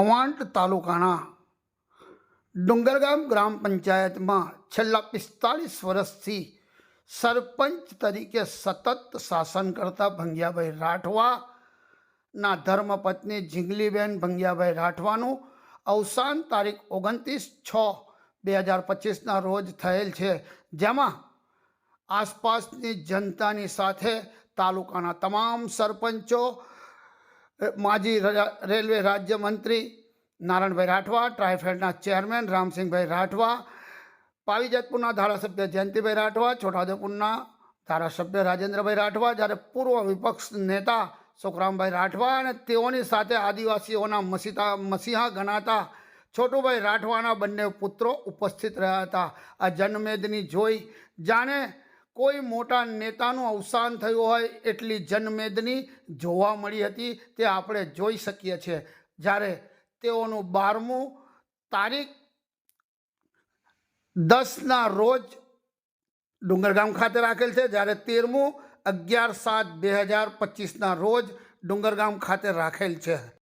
કવાંટ તાલુકાના ડુંગરગામ ગ્રામ પંચાયતમાં છેલ્લા પિસ્તાળીસ વર્ષથી સરપંચ તરીકે સતત શાસન કરતા ભંગિયાભાઈ રાઠવાના ધર્મપત્ની જીંગલીબેન ભંગિયાભાઈ રાઠવાનું અવસાન તારીખ ઓગણત્રીસ છ બે હજાર પચીસના રોજ થયેલ છે. જેમાં આસપાસની જનતાની સાથે તાલુકાના તમામ સરપંચો માજી રેલવે રાજ્યમંત્રી નારાયણભાઈ રાઠવા, ટ્રાયફેડના ચેરમેન રામસિંહભાઈ રાઠવા, પાવીજતપુરના ધારાસભ્ય જયંતિભાઈ રાઠવા, છોટાઉદેપુરના ધારાસભ્ય રાજેન્દ્રભાઈ રાઠવા, જ્યારે પૂર્વ વિપક્ષ નેતા સુખરામભાઈ રાઠવા અને તેઓની સાથે આદિવાસીઓના મસીતા, મસીહા ગણાતા છોટુભાઈ રાઠવાના બંને પુત્રો ઉપસ્થિત રહ્યા હતા. આ જનમેદની જોઈ જાણે કોઈ મોટા નેતાનું અવસાન થયું હોય એટલી જનમેદની જોવા મળી હતી, તે આપણે જોઈ શકીએ છીએ. જ્યારે તેઓનું બારમું તારીખ દસના રોજ ડુંગરગામ ખાતે રાખેલ છે, જ્યારે તેરમું અગિયાર સાત બે હજાર પચીસના રોજ ડુંગરગામ ખાતે રાખેલ છે.